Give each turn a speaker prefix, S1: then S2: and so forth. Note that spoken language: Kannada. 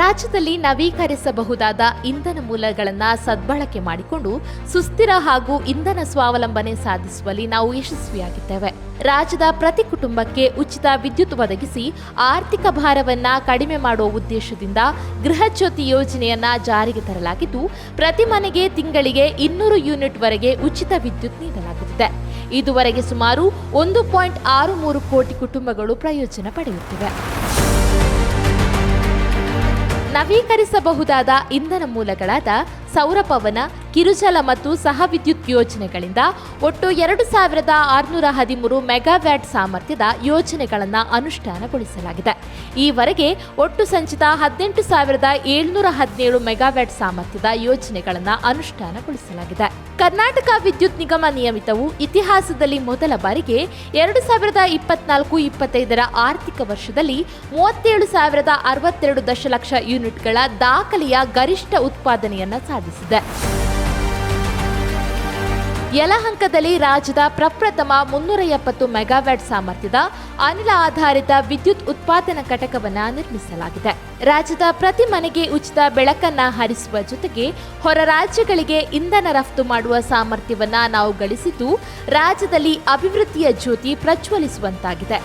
S1: ರಾಜ್ಯದಲ್ಲಿ ನವೀಕರಿಸಬಹುದಾದ ಇಂಧನ ಮೂಲಗಳನ್ನು ಸದ್ಬಳಕೆ ಮಾಡಿಕೊಂಡು ಸುಸ್ಥಿರ ಹಾಗೂ ಇಂಧನ ಸ್ವಾವಲಂಬನೆ ಸಾಧಿಸುವಲ್ಲಿ ನಾವು ಯಶಸ್ವಿಯಾಗಿದ್ದೇವೆ. ರಾಜ್ಯದ ಪ್ರತಿ ಕುಟುಂಬಕ್ಕೆ ಉಚಿತ ವಿದ್ಯುತ್ ಒದಗಿಸಿ ಆರ್ಥಿಕ ಭಾರವನ್ನ ಕಡಿಮೆ ಮಾಡುವ ಉದ್ದೇಶದಿಂದ ಗೃಹ ಜ್ಯೋತಿ ಯೋಜನೆಯನ್ನ ಜಾರಿಗೆ ತರಲಾಗಿದ್ದು, ಪ್ರತಿ ಮನೆಗೆ ತಿಂಗಳಿಗೆ ಇನ್ನೂರು ಯೂನಿಟ್ ವರೆಗೆ ಉಚಿತ ವಿದ್ಯುತ್ ನೀಡಲಾಗುತ್ತಿದೆ. ಇದುವರೆಗೆ ಸುಮಾರು ಒಂದು ಪಾಯಿಂಟ್ ಆರು ಮೂರು ಕೋಟಿ ಕುಟುಂಬಗಳು ಪ್ರಯೋಜನ ಪಡೆಯುತ್ತಿವೆ. ನವೀಕರಿಸಬಹುದಾದ ಇಂಧನ ಮೂಲಗಳಾದ ಸೌರಪವನ ಕಿರುಜಲ ಮತ್ತು ಸಹ ವಿದ್ಯುತ್ ಯೋಜನೆಗಳಿಂದ ಒಟ್ಟು ಎರಡು ಸಾವಿರದ ಆರುನೂರ ಹದಿಮೂರು ಮೆಗಾವ್ಯಾಟ್ ಸಾಮರ್ಥ್ಯದ ಯೋಜನೆಗಳನ್ನು ಅನುಷ್ಠಾನಗೊಳಿಸಲಾಗಿದೆ. ಈವರೆಗೆ ಒಟ್ಟು ಸಂಚಿತ ಹದಿನೆಂಟು ಸಾವಿರದ ಏಳ್ನೂರ ಹದಿನೇಳು ಮೆಗಾವ್ಯಾಟ್ ಸಾಮರ್ಥ್ಯದ ಯೋಜನೆಗಳನ್ನು ಅನುಷ್ಠಾನಗೊಳಿಸಲಾಗಿದೆ. ಕರ್ನಾಟಕ ವಿದ್ಯುತ್ ನಿಗಮ ನಿಯಮಿತವು ಇತಿಹಾಸದಲ್ಲಿ ಮೊದಲ ಬಾರಿಗೆ ಎರಡು ಸಾವಿರದ ಇಪ್ಪತ್ನಾಲ್ಕು ಇಪ್ಪತ್ತೈದರ ಆರ್ಥಿಕ ವರ್ಷದಲ್ಲಿ ಮೂವತ್ತೇಳು ಸಾವಿರದ ಅರವತ್ತೆರಡು ದಶಲಕ್ಷ ಯೂನಿಟ್ಗಳ ದಾಖಲೆಯ ಗರಿಷ್ಠ ಉತ್ಪಾದನೆಯನ್ನು ಸಾಧಿಸಿದೆ. ಯಲಹಂಕದಲ್ಲಿ ರಾಜ್ಯದ ಪ್ರಪ್ರಥಮ ಮುನ್ನೂರ ಎಪ್ಪತ್ತು ಮೆಗಾವ್ಯಾಟ್ ಸಾಮರ್ಥ್ಯದ ಅನಿಲ ಆಧಾರಿತ ವಿದ್ಯುತ್ ಉತ್ಪಾದನಾ ಘಟಕವನ್ನು ನಿರ್ಮಿಸಲಾಗಿದೆ. ರಾಜ್ಯದ ಪ್ರತಿ ಮನೆಗೆ ಉಚಿತ ಬೆಳಕನ್ನ ಹರಿಸುವ ಜೊತೆಗೆ ಹೊರ ರಾಜ್ಯಗಳಿಗೆ ಇಂಧನ ರಫ್ತು ಮಾಡುವ ಸಾಮರ್ಥ್ಯವನ್ನ ನಾವು ಗಳಿಸಿದ್ದು ರಾಜ್ಯದಲ್ಲಿ ಅಭಿವೃದ್ಧಿಯ ಜ್ಯೋತಿ ಪ್ರಜ್ವಲಿಸುವಂತಾಗಿದೆ.